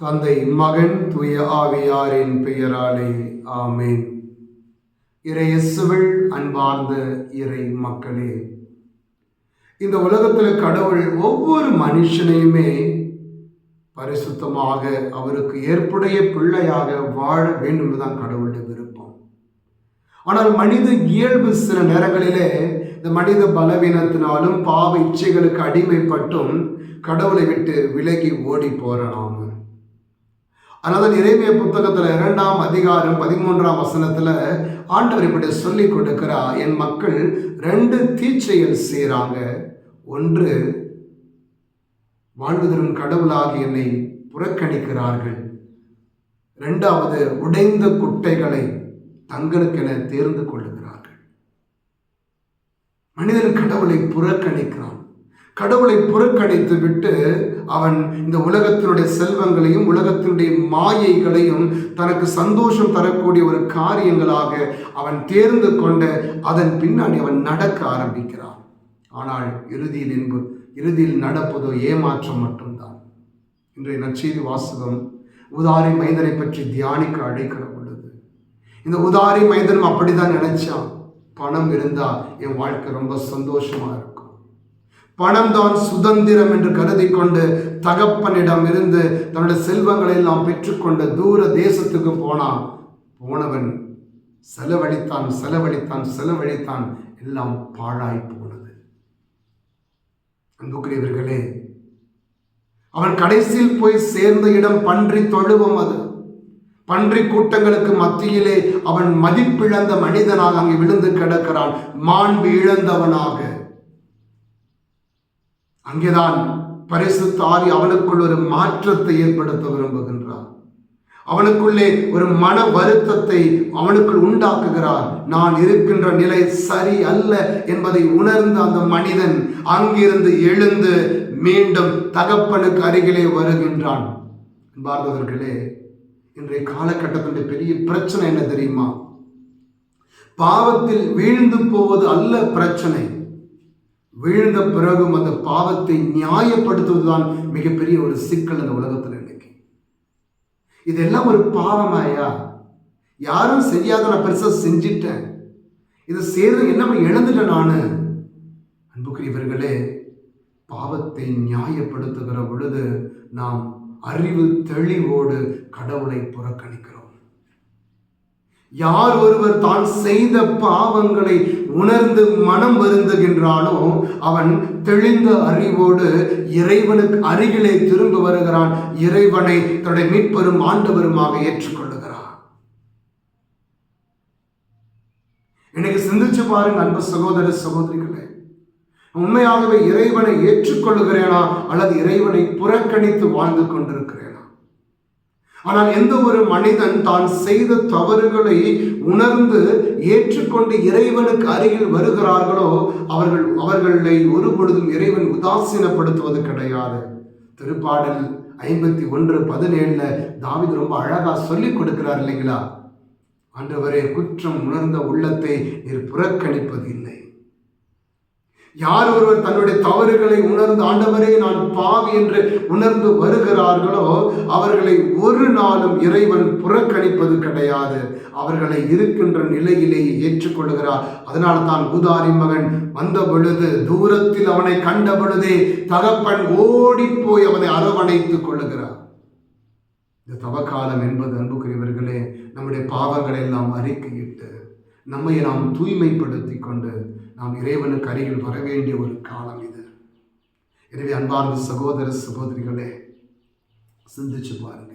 தந்தை மகன் தூய ஆவியாரின் பெயராலே ஆமேன். இறையேசுவில் அன்பார்ந்த இறை மக்களே இந்த உலகத்தில் கடவுள் ஒவ்வொரு மனுஷனையுமே பரிசுத்தமாக அவருக்கு ஏற்புடைய பிள்ளையாக வாழ வேண்டும் என்பதுதான் கடவுளுடைய விருப்பம். ஆனால் மனித இயல்பு சில நேரங்களிலே இந்த மனித பலவீனத்தினாலும் பாவ இச்சைகளுக்கு அடிமைப்பட்டும் கடவுளை விட்டு விலகி ஓடி போறலாம். அதனால இறைமைய புத்தகத்துல இரண்டாம் அதிகாரம் பதிமூன்றாம் வசனத்துல ஆண்டவர் இப்படி சொல்லி கொடுக்கிறார் என் மக்கள் ரெண்டு தீச்செயல் செய்கிறாங்க ஒன்று வாழ்வு தரும் கடவுளாகி என்னை புறக்கணிக்கிறார்கள். இரண்டாவது உடைந்த குட்டைகளை தங்களுக்கென தேர்ந்து கொள்ளுகிறார்கள். மனிதன் கடவுளை புறக்கணிக்கிறான். கடவுளை புறக்கணித்து விட்டு அவன் இந்த உலகத்தினுடைய செல்வங்களையும் உலகத்தினுடைய மாயைகளையும் தனக்கு சந்தோஷம் தரக்கூடிய ஒரு காரியங்களாக அவன் தேர்ந்து கொண்ட அதன் பின்னாடி அவன் நடக்க ஆரம்பிக்கிறான். ஆனால் இறுதியில் என்பது இறுதியில் நடப்பதோ ஏமாற்றம் மட்டும்தான். இன்றைய நற்செய்தி வாசகம் உதாரி மைந்தனை பற்றி தியானிக்க அழைக்கிற பொழுது. இந்த உதாரி மைந்தனும் அப்படிதான் நினைச்சான் பணம் இருந்தா என் வாழ்க்கை ரொம்ப சந்தோஷமா இருக்கும். பணம் தான் சுதந்திரம் என்று கருதி கொண்டு தகப்பனிடம் இருந்து தன்னுடைய செல்வங்களை எல்லாம் பெற்றுக்கொண்டு தூர தேசத்துக்கு போனான். போனவன் செலவழித்தான் செலவழித்தான் செலவழித்தான் எல்லாம் பாழாய் போனது. அன்புக்குரியவர்களே அவன் கடைசியில் போய் சேர்ந்த இடம் பன்றி தொழுவம் அது. பன்றி கூட்டங்களுக்கு மத்தியிலே அவன் மதிப்பிழந்த மனிதனாக அங்கே விழுந்து கிடக்கிறான் மாண்பு இழந்தவனாக. அங்கேதான் பரிசுத்த ஆவி அவனுக்குள் ஒரு மாற்றத்தை ஏற்படுத்த விரும்புகின்றான். அவனுக்குள்ளே ஒரு மன வருத்தத்தை அவனுக்குள் உண்டாக்குகிறார். நான் இருக்கின்ற நிலை சரி அல்ல என்பதை உணர்ந்த அந்த மனிதன் அங்கிருந்து எழுந்து மீண்டும் தகப்பனுக்கு அருகிலே வருகின்றான். பார்ந்தவர்களே இன்றைய காலகட்டத்தினுடைய பெரிய பிரச்சனை என்ன தெரியுமா? பாவத்தில் வீழ்ந்து போவது அல்ல பிரச்சனை. வீழ்ந்த பிறகும் அந்த பாவத்தை நியாயப்படுத்துவதுதான் மிகப்பெரிய ஒரு சிக்கல் அந்த உலகத்தில் இதெல்லாம் ஒரு பாவமாயா யாரும் செய்யாத நான் பெருசாக செஞ்சிட்டேன். இதை செய்யறது என்ன இழந்துட்டேன் நான். அன்புக்குரியவர்களே பாவத்தை நியாயப்படுத்துகிற பொழுது நாம் அறிவு தெளிவோடு கடவுளை புறக்கணிக்கிறோம். யார் ஒருவர் தான் செய்த பாவங்களை உணர்ந்து மனம் வருந்துகின்றானோ அவன் தெளிந்த அறிவோடு இறைவனுக்கு அருகிலே திரும்ப வருகிறான். இறைவனை தன்னுடைய மீட்பெரும் ஆண்டவருமாக ஏற்றுக்கொள்ளுகிறான். இன்னைக்கு சிந்திச்சு பாருங்க அன்பு சகோதர சகோதரிகளே. உண்மையாகவே இறைவனை ஏற்றுக்கொள்ளுகிறேனா? அல்லது இறைவனை புறக்கணித்து வாழ்ந்து கொண்டிருக்கிறேன்? ஆனால் எந்த ஒரு மனிதன் தான் செய்த தவறுகளை உணர்ந்து ஏற்றுக்கொண்டு இறைவனுக்கு அருகில் வருகிறார்களோ அவர்கள் அவர்களை ஒரு பொழுதும் இறைவன் உதாசீனப்படுத்துவது கிடையாது. திருப்பாடல் ஐம்பத்தி ஒன்று பதினேழுல தாவிது ரொம்ப அழகா சொல்லி கொடுக்கிறார் இல்லைங்களா? ஆண்டவரே குற்றம் உணர்ந்த உள்ளத்தை நீர் புறக்கணிப்பது இல்லை. யார் ஒருவர் தன்னுடைய தவறுகளை உணர்ந்து ஆண்டவரே நான் பாவி என்று உணர்ந்து வருகிறார்களோ அவர்களை ஒரு நாளும் இறைவன் புறக்கணிப்பது கிடையாது. அவர்களை இருக்கின்ற நிலையிலேயே ஏற்றுக்கொள்கிறார். அதனால தான் ஊதாரி மகன் வந்த பொழுது தூரத்தில் அவனை கண்ட பொழுதே தகப்பன் ஓடி போய் அவனை அரவணைத்துக் கொள்ளுகிறார். இந்த தவக்காலம் என்பது அன்புக்குரியவர்களே நம்முடைய பாவங்களை எல்லாம் அறிக்கையிட்டு நம்மை நாம் தூய்மைப்படுத்தி கொண்டு நாம் இறைவனுக்கு அருகில் வர வேண்டிய ஒரு காலம் இது. எனவே அன்பார்ந்த சகோதர சகோதரிகளே சிந்திச்சு பாருங்க.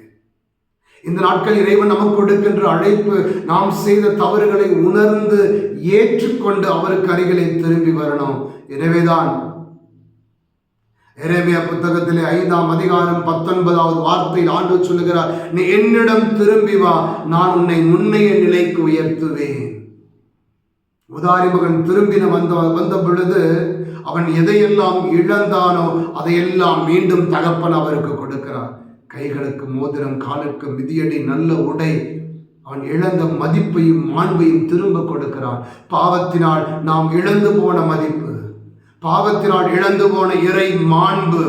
இந்த நாட்கள் இறைவன் நமக்கு கொடுக்கின்ற அழைப்பு நாம் செய்த தவறுகளை உணர்ந்து ஏற்றுக்கொண்டு அவருக்கு அருகிலே திரும்பி வரணும். எனவேதான் எரேமியா புத்தகத்திலே ஐந்தாம் அதிகாரம் பத்தொன்பதாவது வார்த்தையில் ஆண்டு சொல்லுகிறார் நீ என்னிடம் திரும்பி வா நான் உன்னை முன்னைய நிலைக்கு உயர்த்துவேன். உதாரி மகன் திரும்பின வந்த வந்த பொழுது அவன் எதையெல்லாம் இழந்தானோ அதையெல்லாம் மீண்டும் தகப்பன் அவருக்கு கொடுக்கிறார். கைகளுக்கு மோதிரம் காலுக்கு மிதியடி நல்ல உடை. அவன் இழந்த மதிப்பையும் மாண்பையும் திரும்ப கொடுக்கிறான். பாவத்தினால் நாம் இழந்து போன மதிப்பு. பாவத்தினால் இழந்து போன இறை மாண்பு.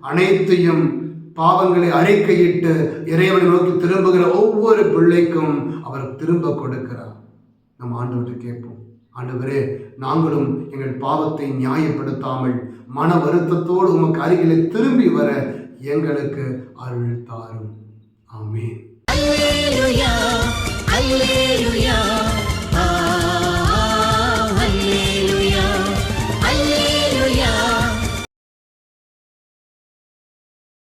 அனைத்தையும் பாவங்களை அறிக்கையிட்டு இறைவனை நோக்கி திரும்புகிற ஒவ்வொரு பிள்ளைக்கும் அவர் திரும்ப கொடுக்கிறார். நம்ம ஆண்டவர்கிட்ட கேட்போம். ஆண்டவரே நாங்களும் எங்கள் பாவத்தை நியாயப்படுத்தாமல் மன வருத்தத்தோடு உமக்கு அருகிலே திரும்பி வர எங்களுக்கு அருள் தாரும். ஆமென்.